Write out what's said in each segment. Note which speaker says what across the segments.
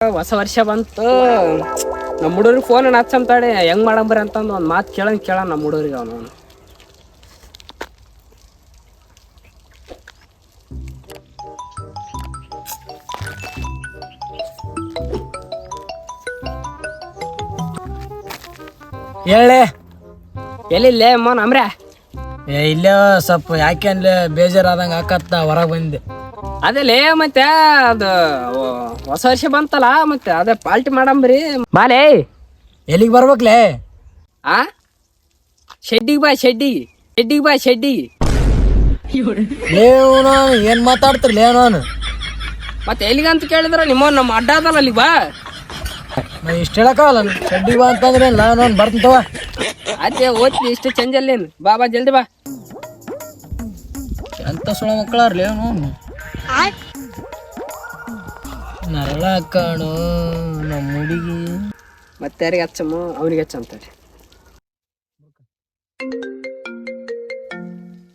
Speaker 1: ಹೊಸ ವರ್ಷ ಬಂತು. ನಮ್ಮ ಹುಡುಗರಿಗೆ ಫೋನ್ ಹಚ್ಚಂತಾಳೆ ಹೆಂಗ್ ಮಾಡಂಬ್ರಿ ಅಂತಂದು ಒಂದು ಮಾತು ಕೇಳಂಗ್ ಕೇಳ ನಮ್ಮ ಹುಡುಗರಿಗೆ ಅವನು.
Speaker 2: ಹೇಳೆ.
Speaker 1: ಎಲ್ಲಿಲ್ಲೇ ಮೋನ್ ಅಮ್ರೆ
Speaker 2: ಏ ಇಲ್ಲೇ ಸ್ವಲ್ಪ ಯಾಕೆ ಅನ್ಲೆ ಬೇಜಾರಾದಂಗ ಆಕತ್ತ ಹೊರಗೆ ಬಂದೆ.
Speaker 1: ಅದೇಲೇ ಮತ್ತೆ ಅದು ಹೊಸ ವರ್ಷ ಬಂತಲ್ಲ ಮತ್ತೆ ಅದೇ ಪಾರ್ಟಿ ಮಾಡಂಬ್ರಿ. ಬಾಲೇ
Speaker 2: ಎಲ್ಲಿಗೆ ಬರ್ಬೇಕ್ಲೇ
Speaker 1: ಆ? ಶೆಡ್ಡಿಗೆ ಬಾ ಶೆಡ್ಡಿ. ಶೆಡ್ಡಿಗೆ ಬಾ ಶೆಡ್ಡಿ.
Speaker 2: ಲೇವ್ ನಾನು ಏನ್ ಮಾತಾಡ್ತಿರ್ಲೇ ನಾನು?
Speaker 1: ಮತ್ತೆ ಎಲ್ಲಿಗಂತ ಕೇಳಿದ್ರ ನಿಮ್ಮ ನಮ್ಮ ಅಡ್ಡ ಅದಲ್ಲ ಅಲ್ಲಿ ಬಾ.
Speaker 2: ನಾ ಇಷ್ಟ ಹೇಳಕ್ಕಾಗಲ್ಲ ಶೆಡ್ಡಿ ಬಾ ಅಂತಂದ್ರೆ ನಾನು ಬರ್ತೀನಿ ತವ
Speaker 1: ಅದೇ ಓದ್ತಿ ಇಷ್ಟು ಚಂಜಲ್ಲೇನು ಬಾ ಬಾ ಜಲ್ದಿ ಬಾ.
Speaker 2: ಎಂತ ಸುಳ ಮಕ್ಕಳಾರ್ಲೇ ಅವನು? ನರಳ ಕಾಣು ನಮ್ಮ ಹುಡುಗಿ.
Speaker 1: ಮತ್ತೆ ಯಾರಿಗೆ ಹಚ್ಚಮ್ಮ ಅವನಿಗೆ ಹಚ್ಚಂತಾರೆ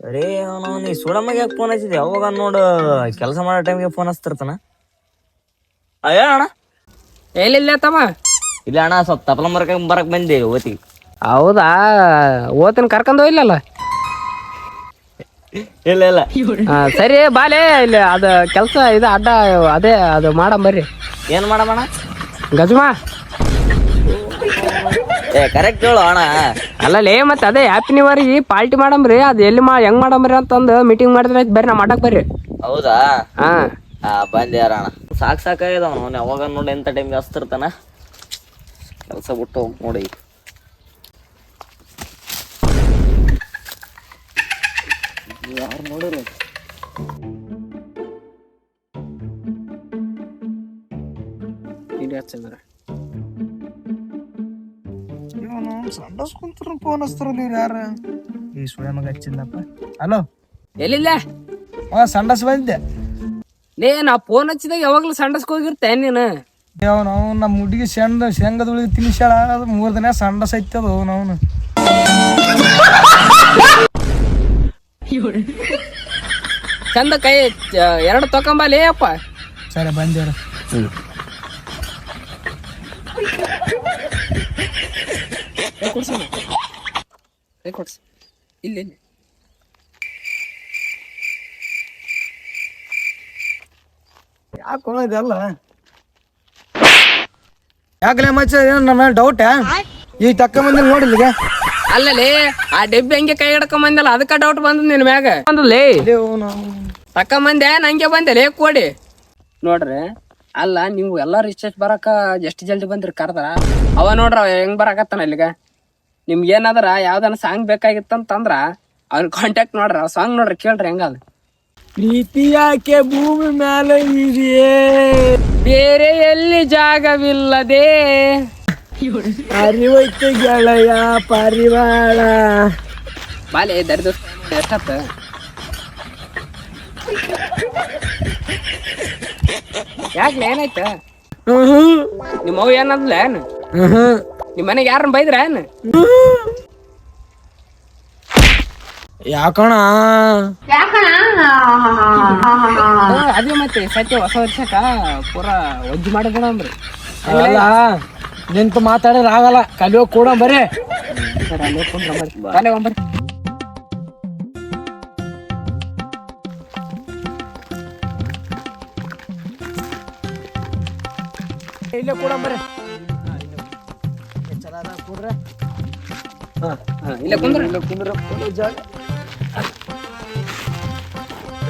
Speaker 3: ಅರೇ ಅವನು ನೀ ಸುಡಮ್ಮಗೆ ಯಾಕೆ ಫೋನ್ ಹಚ್ಚಿದ್ದೆ ಅವಾಗ ನೋಡು ಕೆಲಸ ಮಾಡೋ ಟೈಮ್ಗೆ ಫೋನ್ ಹಚ್ತಿರ್ತಾನ. ಅಯ್ಯ ಅಣ್ಣ.
Speaker 1: ಎಲ್ಲಿಲ್ಲ ತಮ್ಮ?
Speaker 3: ಇಲ್ಲ ಅಣ್ಣ ಸ್ವಲ್ಪ ತಪ್ಪಲ ಮರಕ ಬರಕ್ ಬಂದೆ ಓತಿ
Speaker 1: ಹೌದಾ? ಓತನ ಕರ್ಕೊಂಡು ಹೋಗ್ಲಲ್ಲ
Speaker 3: ಇಲ್ಲ ಇಲ್ಲ.
Speaker 1: ಆ, ಸರಿ ಬಾಲೆ ಇಲ್ಲಿ ಅದು ಕೆಲಸ ಇದು ಅಡ್ಡ ಅದೇ ಅದು ಮಾಡಮ್ ಬರ್ರಿ.
Speaker 3: ಏನ್ ಮಾಡಮಣ
Speaker 1: ಗಜಮಾ.
Speaker 3: ಏ ಕರೆಕ್ಟ್ ಹೇಳು ಅಣ್ಣ.
Speaker 1: ಅಲ್ಲಲೇ ಮತ್ತೆ ಅದೇ ಹ್ಯಾಪಿ ನ್ಯೂ ಪಾರ್ಟಿ ಮಾಡಂಬ್ರಿ ಅದು ಎಲ್ಲಿ ಮಾ ಹೆಂಗ್ ಮಾಡಂಬ್ರಿ ಅಂತಂದು ಮೀಟಿಂಗ್ ಮಾಡಿದ್ರೆ ಆಯ್ತು ಬರ್ರಿ ನಾ ಅಡ್ಡಕ್ಕೆ ಬರ್ರಿ.
Speaker 3: ಹೌದಾ?
Speaker 1: ಹಾ.
Speaker 3: ಹಾ ಬಂದ್ಯಾರ ಅಣ್ಣ. ಸಾಕ್ ಸಾಕಾಗ್ಯದ ಅವನು. ಯಾವಾಗ ನೋಡಿ ಎಂತ ಟೈಮ್ಗೆ ಹಸ್ತಿರ್ತಾನ ಕೆಲಸ ಬಿಟ್ಟು ಹೋಗ್ ನೋಡಿ. ನೋಡಿರು.
Speaker 1: ಇಲ್ಲಿ ಹಚ್ಚಂದ್ರ
Speaker 2: ಸಂಡಸ್ ಕುಂತ್ರ ಫೋನ್ ಹಚ್ತಾರಲ್ಲ ಇವ್ರು ಯಾರ? ಈ ಸುಳೆ ಮಗ ಹಚ್ಚಿದ್ನಪ್ಪ. ಹಲೋ
Speaker 1: ಎಲ್ಲಿಲ್ಲ?
Speaker 2: ಹಾ ಸಂಡಸ್ ಬಂದಿದ್ದೆ.
Speaker 1: ಲೇ ನಾ ಫೋನ್ ಹಚ್ಚಿದಾಗ ಯಾವಾಗಲೂ ಸಂಡಸ್ಗೆ ಹೋಗಿರ್ತೆ ನೀನು?
Speaker 2: ಅವನು ನಮ್ಮ ಹುಡುಗಿ ಶೆಂಡ ಶೇಂಗದ ಉಳಿಗೆ ತಿನ್ಸಾಳ ಅದು ಮೂರ್ ದಿನ ಸಂಡಸ್ ಐತದ ಅವನು.
Speaker 1: ಚಂದ ಕೈ ಎರಡು ತಕೊಂಬಲೇ ಅಪ್ಪ
Speaker 2: ಸರಿ
Speaker 1: ಕೊಡ್ಸ. ಇಲ್ಲಿ ಇಲ್ಲಿ.
Speaker 2: ಯಾಕೆ ಇದೆಲ್ಲ? ಯಾಕಲೆ ಮಚ್ಚ ಏನು ನಮ್ಮ ಡೌಟ್ ಈ ತಕ್ಕ ನೋಡಿ ನೋಡಿಲ್ಲಿಗೆ
Speaker 1: ಅಲ್ಲಲೇ ಆ ಡಬ್ಬಿ ಹಂಗೆ ಕೈ ಹಿಡ್ಕೊಂಡ್ ಬಂದಲ್ಲ ಅದಕ್ಕ ಡೌಟ್ ಬಂದ ನಿನ್ ಮ್ಯಾಗ? ಬಂದಲೇ ತಕೊಂಬಂದೆ ನಂಗೆ ಬಂದೆ ಲೇ ಕೊಡಿ. ನೋಡ್ರಿ ಅಲ್ಲ ನೀವು ಎಲ್ಲಾ ರಿಸರ್ಚ್ ಬರಕ ಎಷ್ಟು ಜಲ್ದಿ ಬಂದ್ರಿ ಕರ್ದಾರ? ಅವ ನೋಡ್ರ ಅವ ಹೆಂಗ್ ಬರಕತ್ತಾನ ಇಲ್ಲಿಗ? ನಿಮ್ಗೆ ಏನಾದ್ರ ಯಾವ್ದಾನ ಸಾಂಗ್ ಬೇಕಾಗಿತ್ತಂತಂದ್ರ ಅವ್ನ ಕಾಂಟ್ಯಾಕ್ಟ್ ನೋಡ್ರಿ ಆ ಸಾಂಗ್ ನೋಡ್ರಿ ಕೇಳ್ರಿ ಹೆಂಗದ
Speaker 2: ಪ್ರೀತಿ ಯಾಕೆ ಭೂಮಿ ಮೇಲೆ ಇದೆಯೇ?
Speaker 1: ಬೇರೆ ಎಲ್ಲಿ ಜಾಗವಿಲ್ಲದೆ?
Speaker 2: ಅರಿವೈತೆ ಗೆಳೆಯ ಪರಿವಾಳ
Speaker 1: ಬಾಲೆ ದರಿದ. ಎಷ್ಟತ್ತ ಯಾಕೆ ಏನಾಯ್ತ ನಿಮ್ಮ ಅವ್ ಏನಂದ್ಲ ಏನ್? ನಿಮ್ಮ ಮನೆಗೆ ಯಾರನ್ನ ಬೈದ್ರ? ಏನ್?
Speaker 2: ಯಾಕಣ
Speaker 1: ಅದೇ ಮತ್ತೆ ಸತ್ಯ ಹೊಸ ವರ್ಷಕ್ಕ ಪೂರಾ ಒಜ್ಜು ಮಾಡಿದ್ರ ಅಂದ್ರಿ
Speaker 2: ಅಲ್ಲ ನಿಂತು ಮಾತಾಡಿದ್ರೆ ಆಗಲ್ಲ. ಕಲಿಯೋ ಕೂಡ ಬರೇ.
Speaker 1: ಬಾಲೆ ಒಂಬರ್
Speaker 2: ಇಲ್ಲೇ ಕೂಡ
Speaker 1: ಇಲ್ಲ ಕುಂದ್ರ.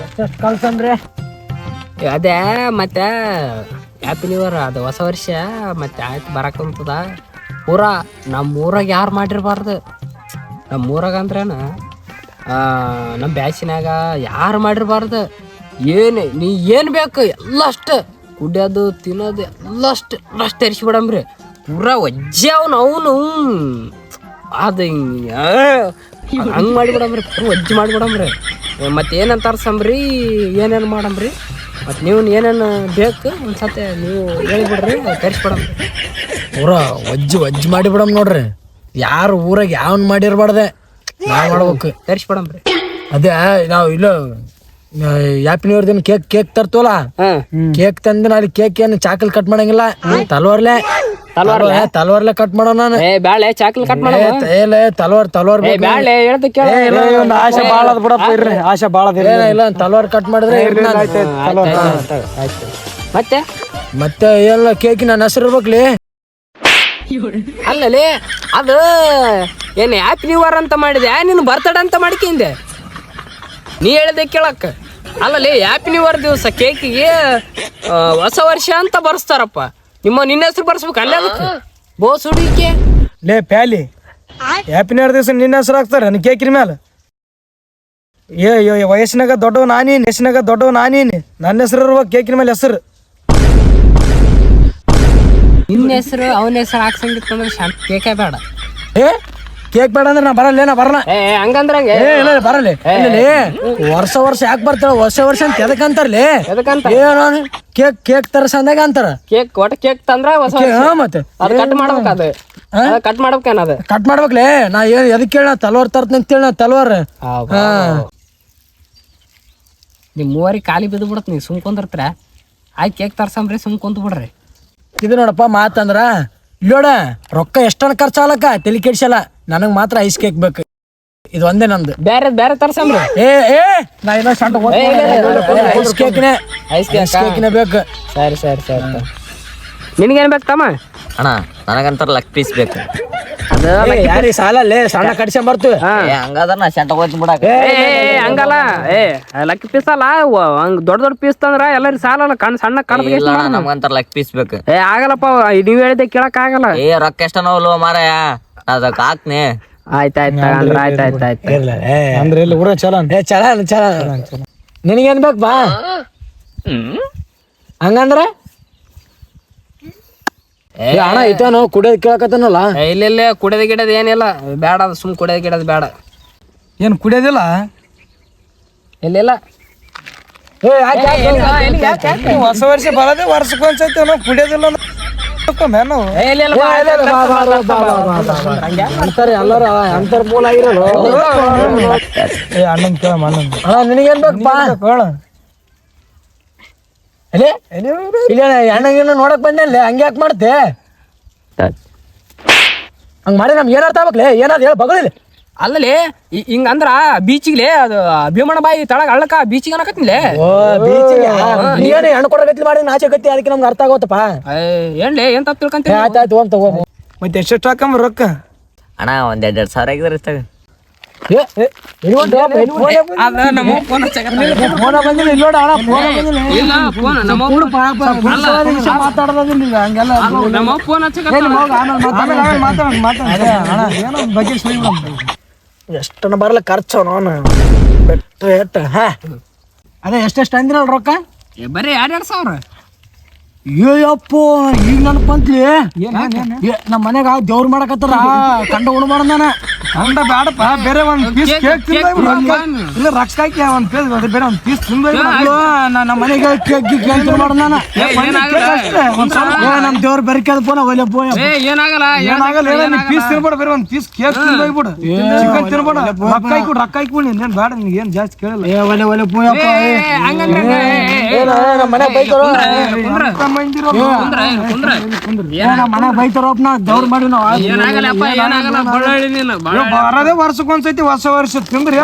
Speaker 2: ಎಷ್ಟೆಷ್ಟು ಕಳ್ಸಂದ್ರೆ?
Speaker 1: ಅದೇ ಮತ್ತೆ ಹ್ಯಾಪಿ ನ್ಯೂ ಇಯರ್ ಅದು ಹೊಸ ವರ್ಷ. ಮತ್ತೆ ಆಯ್ತು ಬರಕಂತದ ಪೂರಾ ನಮ್ಮ ಊರಾಗ ಯಾರು ಮಾಡಿರ್ಬಾರ್ದು? ನಮ್ಮ ಊರಾಗ ಅಂದ್ರೇನು ನಮ್ಮ ಬ್ಯಾಸಿನಾಗ ಯಾರು ಮಾಡಿರ್ಬಾರ್ದು? ಏನು, ನೀ ಏನು ಬೇಕು? ಎಲ್ಲ ಅಷ್ಟು ಕುಡಿಯೋದು, ತಿನ್ನೋದು ಎಲ್ಲ ಅಷ್ಟು ಅಷ್ಟು ಬಿಡಂಬ್ರಿ ಪೂರಾ ಒಜ್ಜೆ ಅವನು ಅವನು. ಅದು ಹಂಗೆ ಮಾಡಿಬಿಡಂಬ್ರಿ ಪೂರ ಒಜ್ಜೆ ಮಾಡಿಬಿಡಮ್ರಿ ಮತ್ತೆ ಏನಂತ ಏನೇನು ಮಾಡಮ್ರಿ ಮತ್ತು ನೀವು ಏನೇನು ಬೇಕು ಒಂದು ಸತೆ ನೀವು ಹೇಳಿಬಿಡ್ರಿ ತರ್ಸ್ಬಿಡಮ್.
Speaker 2: ಊರ ವಜ್ಜ್ ವಜ್ಜ್ ಮಾಡಿಬಿಡಮ್ ನೋಡ್ರಿ. ಯಾರು ಊರಾಗ ಯಾವನ್ ಮಾಡಿರ್ಬಾರ್ದೆ. ನಾವ್ ಮಾಡ್ಬೇಕು.
Speaker 1: ತರಿಸ್ಬಿಡಮ್ರಿ
Speaker 2: ಅದೇ ನಾವು ಇಲ್ಲ ಹ್ಯಾಪಿ ನ್ಯೂ ಇಯರ್ ದಿನ ಕೇಕ್ ಕೇಕ್
Speaker 1: ತರ್ತೋಲ್ಲ
Speaker 2: ಕೇಕ್ ತಂದ್ರೆ ಅಲ್ಲಿ ಕೇಕ್ ಏನು ಚಾಕಲ್ ಕಟ್ ಮಾಡಂಗಿಲ್ಲ ತಲ್ವಾರ್ಲೆ.
Speaker 1: ತಲ್ವಾರ್ಲೆ?
Speaker 2: ತಲವಾರ್ಲೆ ಕಟ್ ಮಾಡೋಣ ನಾನು.
Speaker 1: ಏ ಬ್ಯಾಳೆ ಚಾಕಲ್ ಕಟ್ ಮಾಡೋ
Speaker 2: ಏಲ ತಲವಾರ್ ತಲವಾರ್
Speaker 1: ಏ ಬ್ಯಾಳೆ ಹೇಳ್ತ ಕೇಳ.
Speaker 2: ಆಶೆ ಬಾಳ ಅದ ಬಿಡಪ್ಪ ಇರ್ರಿ ಆಶೆ ಬಾಳ ಇಲ್ಲ ತಲವಾರ್ ಕಟ್ ಮಾಡಿದ್ರೆ ಇರ್ಲಿ ನಾನು.
Speaker 1: ಆಯ್ತು ಮತ್ತೆ?
Speaker 2: ಮತ್ತೆ ಎಲ್ಲ ಕೇಕ್ ನನ್ನ ಹೆಸರು ಇರ್ಬೇಕ್ಲಿ?
Speaker 1: ಅಲ್ಲಲೇ ಅದು ಏನು ಹ್ಯಾಪಿ ನ್ಯೂ ಇಯರ್ ಅಂತ ಮಾಡಿದೆ ನಿನ್ನ ಬರ್ತಡ ಅಂತ ಮಾಡ್ಕಿಂದೆ ನೀ ಹೇಳ್ದೆ ಕೇಳಕ್ಕ ಅಲ್ಲಲೇ ಹ್ಯಾಪಿ ನ್ಯೂ ಇಯರ್ ದಿವಸ ಕೇಕಿಗೆ ಹೊಸ ವರ್ಷ ಅಂತ ಬರ್ಸ್ತಾರಪ್ಪ. ನಿಮ್ಮ ನಿನ್ನ ಹೆಸರು ಬರ್ಸ್ಬೇಕು ಅಲ್ಲೇ ಅದಕ್ಕೆ. ಬೋಸ್ ಹುಡುಗಿಕೆ
Speaker 2: ಲೇ ಪ್ಯಾಲಿ ಹ್ಯಾಪಿನ ದಿವಸ ನಿನ್ನ ಹೆಸರು ಹಾಕ್ತಾರೆ ನನ್ನ ಕೇಕಿನ ಮೇಲೆ ಏ ಏ, ವಯಸ್ಸಿನಾಗ ದೊಡ್ಡವ ನಾನೀನಿ ವಯಸ್ಸಿನಾಗ ದೊಡ್ಡವ ನಾನೀನಿ ನನ್ನ ಹೆಸರು ಇರ್ಬೇಕು ಕೇಕಿನ ಮೇಲೆ ಹೆಸರು.
Speaker 1: ನಿನ್ನ ಹೆಸರು ಅವನ ಹೆಸರು ಹಾಕ್ಸಂಗಿತ್ತಂದ್ರೆ ಶಾಂತ ಕೇಕೆ ಬೇಡ.
Speaker 2: ಏ? ಕೇಕ್ ಬೇಡ ಅಂದ್ರೆ ನಾ ಬರಲ್ಲ ನಾ ಬರಲ್ಲ.
Speaker 1: ಏ ಹಂಗಂದ್ರೆ ಹಂಗೆ?
Speaker 2: ಏ ಇಲ್ಲ ಇಲ್ಲ, ಬರಲ್ಲ. ಇಲ್ಲ ವರ್ಷ ವರ್ಷ ಯಾಕೆ ಬರ್ತಾರ ವರ್ಷ ವರ್ಷ ಅಂತ ಎದಕ್ ಅಂತಾರಲಿ
Speaker 1: ಎದಕ್ಕಂತ?
Speaker 2: ಏನೋ ಕೇಕ್ ಕೇಕ್ ತರಸ ಅಂದಾಗ ಅಂತಾರ.
Speaker 1: ಕೇಕ್ ಒಟ್ಟು ಕೇಕ್ ತಂದ್ರ ಹೊಸ.
Speaker 2: ಹಾ ಮತ್ತೆ.
Speaker 1: ಅದು ಕಟ್ ಮಾಡ್ಬೇಕು ಅದು. ಕಟ್
Speaker 2: ಮಾಡ್ಬೇಕ್ಲೇ? ನಾ ಏನ್ ಎದಕ್ ಕೇಳ ತಲ್ವಾರ್ ತರ್ತಂತ ಅಂತೇಳಿ ನಾ ಹಾ
Speaker 1: ನಿಮ್ ಮೂವರಿ ಖಾಲಿ ಬಿದ್ದು ಬಿಡತ್ ನೀವು ಸುಮ್ ಕುಂದಿರ್ತೀರ. ಆಯ್ತು ಕೇಕ್ ತರ್ಸಂಬ್ರಿ ಸುಮ್ ಕುಂತ ಬಿಡ್ರಿ.
Speaker 2: ಇದು ನೋಡಪ್ಪ ಮಾತಂದ್ರ ಇಲ್ಲೋಡ ರೊಕ್ಕ ಎಷ್ಟನ ಖರ್ಚಾಲಕ್ಕ ತಲೆ ಕೆಡ್ಸಲ್ಲ ನನಗ್ ಮಾತ್ರ ಐಸ್ ಕೇಕ್ ಬೇಕು. ಇದು ಒಂದೇ ನಂದು
Speaker 1: ಬೇರೆ ಬೇರೆ ತರ್ಸಂಬ್ರಿ?
Speaker 2: ಏ ಏ ನಾ ಏನೋ ಸಣ್ಣ ಐಸ್ ಕೇಕ್ನೆ
Speaker 1: ಐಸ್ ಕೇಕ್
Speaker 2: ಐಸ್ ಕೇಕ್ನೆ ಬೇಕು.
Speaker 1: ಸರಿ ಸರಿ ಸರಿ ನಿನಗೇನ್ ಬೇಕು ತಮ್ಮ?
Speaker 3: ಅಣ್ಣ ನನಗಂತಾರ ಲಕ್ ಪೀಸ್ ಬೇಕು.
Speaker 1: ಅದು
Speaker 2: ಯಾರಿ ಸಾಲಲ್ಲೇ ಸಣ್ಣ ಕಡಿಸ್ಕೊಂಡ್ ಬರ್ತೀವಿ
Speaker 3: ಹಂಗಾದ್ರ ನಾ ಸೆಂಟ ಹೋಯ್ತು ಬಿಡಾಕ
Speaker 1: ಏ ಏ, ಏ, ಹಂಗಲ್ಲ. ಏ ಲಕ್ಕಿ ಪೀಸ್ ಅಲ್ಲ ಹಂಗ್ ದೊಡ್ಡ ದೊಡ್ಡ ಪೀಸ್ ತಂದ್ರ ಎಲ್ಲರಿಗೂ ಸಾಲಲ್ಲ ಕಣ್ ಸಣ್ಣ
Speaker 3: ಅಣ್ಣ ನಮ್ಗಂತಾರ ಲಕ್ ಪೀಸ್ ಬೇಕು.
Speaker 1: ಏ ಆಗಲ್ಲಪ್ಪ ನೀವ್ ಹೇಳಿದ್ದೆ ಕೇಳಕ್ ಆಗಲ್ಲ.
Speaker 3: ಏ ರೊಕ್ಕ ಎಷ್ಟ ನೋವು ಮಾರಾಯ? ಅದಕ್ಕೆ ಹಾಕ್ನೆ.
Speaker 1: ಆಯ್ತ್ ಆಯ್ತ್ ಅಂದ್ರೆ ಆಯ್ತ್. ಆಯ್ತ್ ಆಯ್ತ್
Speaker 2: ಅಂದ್ರೆ ಇಲ್ಲಿ ಊರ ಚಲೋ ಅಂತ. ಚಲನ್ ಚಲನ್ ನಿನಗೇನ್ ಬೇಕು ಬಾ. ಹಂಗಂದ್ರ? ಏ ಅಣ್ಣ ಐತೇನು ಕುಡಿಯೋದ್ ಕೇಳಕತ್ತನಲ್ಲ.
Speaker 1: ಇಲ್ಲ ಇಲ್ಲ ಕುಡಿಯೋದ ಗಿಡದ ಏನಿಲ್ಲ. ಬೇಡ ಅದು ಸುಮ್ ಕುಡಿಯೋದ ಗಿಡದ ಬೇಡ.
Speaker 2: ಏನ್ ಕುಡಿಯೋದಿಲ್ಲ?
Speaker 1: ಇಲ್ಲ ಇಲ್ಲ.
Speaker 2: ಏ ಯಾಕೆ ಯಾಕೆ ಹೊಸ ವರ್ಷ ಬರೋದೇ ವರ್ಷಕ್ಕೆ ಒಂದ್ಸತಿ ಕುಡಿಯೋದಿಲ್ಲ ಎಲ್ಲರೂ ಅಂತರ ಮೂಲ ಆಗಿರೋದು ಏ ಅಣ್ಣನ್ ಕೇಳ ಅಣ್ಣನ್ ಅಣ್ಣ ನಿನಗೇನ್ ಬೇಕಪ್ಪ? ಹೇಳ. ಅಲ್ಲೇ ಇಲ್ಲ ಅಣ್ಣಗಿನ್ನ ನೋಡಕ್ ಬಂದೆ ಹಂಗೆ ಯಾಕೆ ಮಾಡ್ತೆ? ಹಂಗ ಮಾಡಿ ನಮ್ಗೆ ಏನಾರ್ಥ ಆಗ್ಬೇಕ್ಲೆ? ಏನಾದ್ರು ಹೇಳ ಬಗಳಿಲ್ಲ
Speaker 1: ಅಲ್ಲಲೇ ಹಿಂಗ ಹಿಂಗ್ ಅಂದ್ರ ಬೀಚಿಗ್ಲೇ ಅದು ಭೀಮಣ್ಣ ಬಾಯಿ ತಳಗ ಅಳ್ಳಕ ಬೀಚಿಗೆ ಅನ್ನಕತ್ತಿನ್ಲೆ
Speaker 2: ಓ ಬೀಚಿಗೆ ನೀವೇನು ಹೆಣ್ಣು ಕೊಡಕತ್ತಿ ಮಾಡಿ ಅದಕ್ಕೆ ನಮ್ಗೆ ಅರ್ಥ ಆಗೋತಪ್ಪ.
Speaker 1: ಏನ್ಲೇ ಎಂತ ತಪ್ಪು ತಿಳ್ಕಂತೀನಿ
Speaker 2: ಆಯ್ತು ಆಯ್ತು ಅಂತ ತಗೋ. ಮತ್ತೆ ಎಷ್ಟೆಷ್ಟು ಹಾಕಂಬ ರೊಕ್ಕ?
Speaker 3: ಅಣ್ಣ ಒಂದ್ ಎರಡ್ ಎರಡ್ ಸಾವಿರ ಆಗಿದ್ರೆ ಇಷ್ಟಾಗ
Speaker 2: ಮಾತಾಡೋದಿಲ್ಲ ಹಂಗೆಲ್ಲ
Speaker 1: ಹಚ್ಚಕ
Speaker 2: ಎಷ್ಟನ ಬರಲ್ಲ ಖರ್ಚು ನಾನು ಬೆಟ್ಟ ಎಟ್ಟು ಹಾ. ಅದೇ ಎಷ್ಟೆಷ್ಟು ಅಂದಿರಲ್ಲ ರೊಕ್ಕ?
Speaker 1: ಬರೀ ಎರಡ್ ಎರಡ್ ಸಾವಿರ.
Speaker 2: ಅಯ್ಯಪ್ಪ ಈಗ ನನ್ ಬಂತ್ಲಿ ನಮ್ಮ ಮನೆಗ ದೇವ್ರು ಮಾಡಕತ್ತಾರ ಕಂಡ ಉಣ್ಬಾರ ನಾನು ಕಂಡ ಬೇಡಪ್ಪ ಬೇರೆ ಒಂದ್ ಪೀಸ್ ಕೇಕ್ ಇಲ್ಲ ರಕ್ಷ ಹಾಕಿ ಒಂದ್ ಪೀಸ್ ಬೇರೆ ಒಂದ್ ಪೀಸ್ ತಿಂದ ನಮ್ಮ ಮನೆಗೆ ಕೇಕ್ ಗೀಕ್ ಏನ್ ತಿನ್ಬಾರ್ದು ನಾನು. ನಮ್ ದೇವ್ರ ಬೆರಕೆ ಪೋನ ಒಲೆ
Speaker 1: ಏ ಏನಾಗಲ್ಲ
Speaker 2: ಏನಾಗಲ್ಲ ಏನ ಪೀಸ್ ತಿನ್ಬೇಡ ಬೇರೆ ಒಂದ್ ಪೀಸ್ ಕೇಕ್ ತಿನ್ಬೋಗ್ಬಿಡು ಚಿಕನ್ ತಿನ್ಬೇಡ ರೊಕ್ಕ ಹಾಕ್ಬಿಡು ರೊಕ್ಕ ಹಾಕ್ಬಿಡು ನೀನ್ ಬೇಡ ನಿನ್ಗೆ ಏನ್ ಜಾಸ್ತಿ ಕೇಳಲ್ಲ. ಏ ಒಲೆ ಒಲೆ ಪೋಯಪ್ಪ ನಮ್ಮ ಮನೆ ಬೈತಾರೋ?
Speaker 1: ಕುಂದ್ರ
Speaker 2: ನಮ್ಮ ಮನೆ ಬೈತಾರೋಪ್ ನಾ ದೇವ್ರ ಮಾಡಿ ನಾವು
Speaker 1: ಏನಾಗಲ್ಲಪ್ಪ ಏನಾಗಲ್ಲ ಬಳ್ಳಾಳಿ ನೀನು
Speaker 2: ಬರದೇ ವರ್ಷಕ್ಕೆ ಒಂದ್ಸತಿ ಹೊಸ ವರ್ಷ ತಿಂದ್ರಿ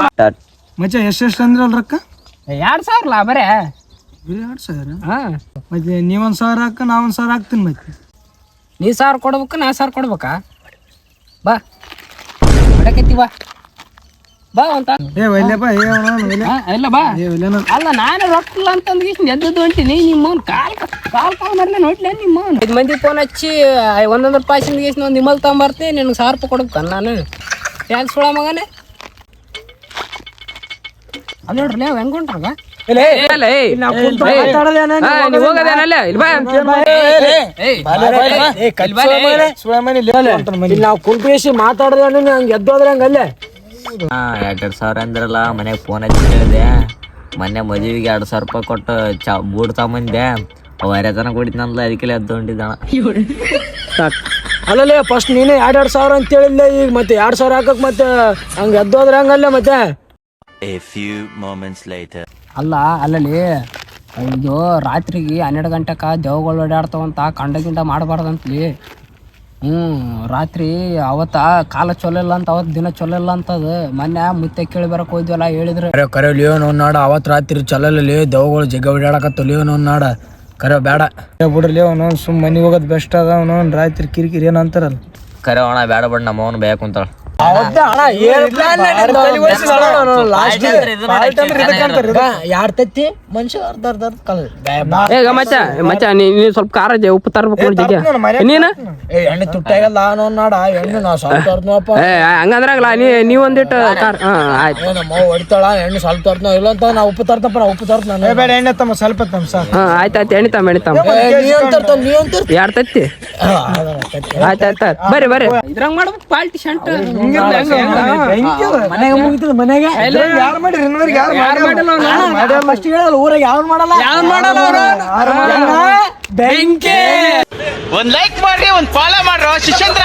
Speaker 2: ಮಚ್ಚ ಎಷ್ಟೆಷ್ಟು ಅಂದ್ರಲ್ಲ ರೊಕ್ಕ?
Speaker 1: ಎರಡ್ ಸಾವಿರ ಬರೇ?
Speaker 2: ಬರೀ ಎರಡು ಸಾವಿರ?
Speaker 1: ಹಾ.
Speaker 2: ಮತ್ತೆ ನೀವೊಂದ್ ಸಾವಿರ ಹಾಕ ನಾ ಒಂದ್ ಸಾವಿರ ಹಾಕ್ತೀನಿ ಮತ್ತೆ
Speaker 1: ನೀ ಸಾವಿರ ಕೊಡ್ಬೇಕು ನಾ ಸಾವಿರ ಕೊಡ್ಬೇಕಾ? ಬಾ. ಹೊಡಕತ್ತಿ ಬಾ. ಬಾ ಅಂತ.
Speaker 2: ಏ ಬಾ ಏ
Speaker 1: ಇಲ್ಲ ಬಾ. ಅಲ್ಲ ನಾನು ಹೊಂಟಿನಿ ಕಾಲ್ ಕಾಲ್ ಕಾಲ್ ಮರ್ಲೆ ನೋಡ್ಲೆ ನಿಮ್ಮ ಐದು ಮಂದಿ ಫೋನ್ ಹಚ್ಚಿ ಒಂದೊಂದು ರೂಪಾಯಿ ಸಿಂದ ನಿಮ್ಮಲ್ಲಿ ಒಂದು ನಿಮ್ಮಲ್ ತಗೊಂಬರ್ತಿ ನಿನ್ಗೆ ಸಾವಿರ ರೂಪಾಯಿ ಕೊಡ್ಬೇಕು ನಾನು? ಟ್ಯಾಕ್ಸ್ ಸುಳ ಮಗನೇ? ಅಲ್ಲಿ ನೋಡ್ರಿ ನೀವು ಹೆಂಗ್ ಹೊಂಟ್ರಾಗ
Speaker 2: ಇಲ್ಲ, ಏ,
Speaker 1: ಇಲ್ಲ, ಏಯ್.
Speaker 2: ಕುಂತು
Speaker 1: ಏಯ್.
Speaker 2: ಮಾತಾಡೋದೇನ
Speaker 1: ಹಾ, ನೀವ್
Speaker 2: ಕುಂಟೇಶಿ ಮಾತಾಡದೆ ಹಂಗ ಎದ್ದೋದ್ರೆ ಹಂಗಲ್ಲೇ
Speaker 3: ಅಲ್ಲೇ? ಎರಡ್ ಎರಡ್ ಸಾವಿರ ಅಂದ್ರಲ್ಲ ಮನೆಗೆ ಫೋನ್ ಹಚ್ಚಿ ಕೇಳಿದೆ. ಮೊನ್ನೆ ಮದುವೆಗೆ ಎರಡ್ ಸಾವಿರ ರೂಪಾಯಿ ಕೊಟ್ಟು ಚಾ ಬೂಟ್ ತಗೊಂಬಂದೆ. ಅವರೇ ತನ ಕುಡಿದ್ನಲ್ಲ ಅದಕ್ಕೆಲ್ಲ ಎದ್ದು ಹೊಂಟಿದ್ದಣ
Speaker 2: ಅಲ್ಲಲ್ಲೇ ಫಸ್ಟ್ ನೀನೇ ಎರಡ್ ಎರಡ್ ಸಾವಿರ ಅಂತ ಹೇಳಿಲ್ಲ ಈಗ ಮತ್ತೆ ಎರಡು ಸಾವಿರ ಹಾಕಕ್ ಮತ್ತೆ ಹಂಗೆ ಎದ್ದೋದ್ರೆ ಹಂಗಲ್ಲ ಮತ್ತೆ?
Speaker 4: ಎ ಫ್ಯೂ ಮೂಮೆಂಟ್ಸ್ ಲೇಟರ್
Speaker 1: ಅಲ್ಲ ಅಲ್ಲಲ್ಲಿ ಇದು ರಾತ್ರಿಗೆ ಹನ್ನೆರಡು ಗಂಟೆಕ ದೇವಗಳು ಓಡಾಡ್ತಾವಂತ ಕಂಡ ಗಿಂಡ ಮಾಡಬಾರ್ದಂತಲಿ. ಹ್ಞೂ ರಾತ್ರಿ ಅವತ್ತ ಕಾಲ ಚೊಲೋ ಇಲ್ಲ ಅಂತ ಅವತ್ತು ದಿನ ಚೊಲೋ ಇಲ್ಲ ಅಂತದ ಮೊನ್ನೆ ಮುತ್ತೆ ಕೇಳಿ ಬರಕ್ಕೆ ಹೋದ್ವಲ್ಲ ಹೇಳಿದ್ರು.
Speaker 2: ಕರೆ ಕರೆ ಲಿಯೋ ನೋಡ್ ನಾಡ ಅವತ್ ರಾತ್ರಿ ಚಲಲ್ಲಿ ದೇವಗಳು ಜಗ್ಗ ಓಡಾಡಕತ್ತ ಲಿಯೋ ನೋಡ್ ನಾಡ. ಕರೆ ಬೇಡ ಬಿಡ್ರಿ ಅವನು ಸುಮ್ಮ ಮನೆಗೆ ಹೋಗೋದ್ ಬೆಸ್ಟ್ ಅದ ಅವನು ರಾತ್ರಿ ಕಿರಿಕಿರಿ ಏನೋ ಅಂತಾರಲ್ಲ.
Speaker 3: ಕರೆ ಅಣ್ಣ ಬೇಡ ಬೇಡ ನಮ್ಮ ಅವನು ಬೇಯ ಕುಂತಾಳ.
Speaker 2: ಯಾರ್ ತತ್ತಿ ಮನುಷ್ಯ ಅರ್ಧ ಅರ್ಧ ಅರ್ಧ ಕಲ್
Speaker 1: ಏಗ ಮಚ್ಚ ಮಚ್ಚ ನೀ ನೀ ಸ್ವಲ್ಪ ಖಾರ ಉಪ್ಪು ತರ್ಬೇಕು ನೋಡಿ ನೀನು
Speaker 2: ಏ ಎಣ್ಣೆ ತುಟ್ಟಾಗಲ್ಲ ನೋಡ್ ನಾಡ ಎಣ್ಣೆ ನಾ ಸ್ವಲ್ಪ ತರ್ದ್ನಪ್ಪ
Speaker 1: ಏ ಹಂಗಂದ್ರಾಗಲ್ಲ ನೀ ನೀ ಒಂದಿಟ್ಟು ಖಾರ ಹಾಂ ಆಯ್ತು
Speaker 2: ನಮ್ಮ ಹೊಡಿತಾಳ ಎಣ್ಣೆ ಸ್ವಲ್ಪ ತರ್ತನ ಇಲ್ಲ ಅಂತ ನಾ ಉಪ್ಪು ತರ್ತಪ್ಪ ನಾ ಉಪ್ಪು ತರ್ತ ನಾನು ಬೇಡ ಎಣ್ಣೆ ತಮ್ಮ ಸ್ವಲ್ಪ ತಮ್ಮ ಸರ್
Speaker 1: ಹಾಂ ಆಯ್ತು ಆಯ್ತು ಎಣ್ಣೆ ತಮ್ಮ
Speaker 2: ನೀ ಅಂತ ತರ್ತಾವ ನೀ ಅಂತ
Speaker 1: ಯಾರು ತತ್ತಿ ಆಯ್ತು ಆಯ್ತು ಆಯ್ತು ಬರ್ರಿ ಬರ್ರಿ ಇದ್ರಂಗ್ ಮಾಡ್ಬೇಕು ಪಾಲ್ಟಿ ಶಂಟ
Speaker 2: ಮನೆಗೆ ಮುಗಿತದ ಮನೆಗೆ ಯಾರು ಮಾಡಿರಿ ಯಾರು ಮಾಡಿಲ್ಲ? ಫಸ್ಟ್ ಹೇಳಲ್ಲ ಊರಾಗ ಯಾರು ಮಾಡಲ್ಲ? ಯಾರು ಮಾಡಲ್ಲ ಬೆಂಕಿ.
Speaker 4: ಒಂದ್ ಲೈಕ್ ಮಾಡ್ರಿ ಒಂದ್ ಫಾಲೋ ಮಾಡ್ರಿ ಶಿಷ್ಯಂದ್ರ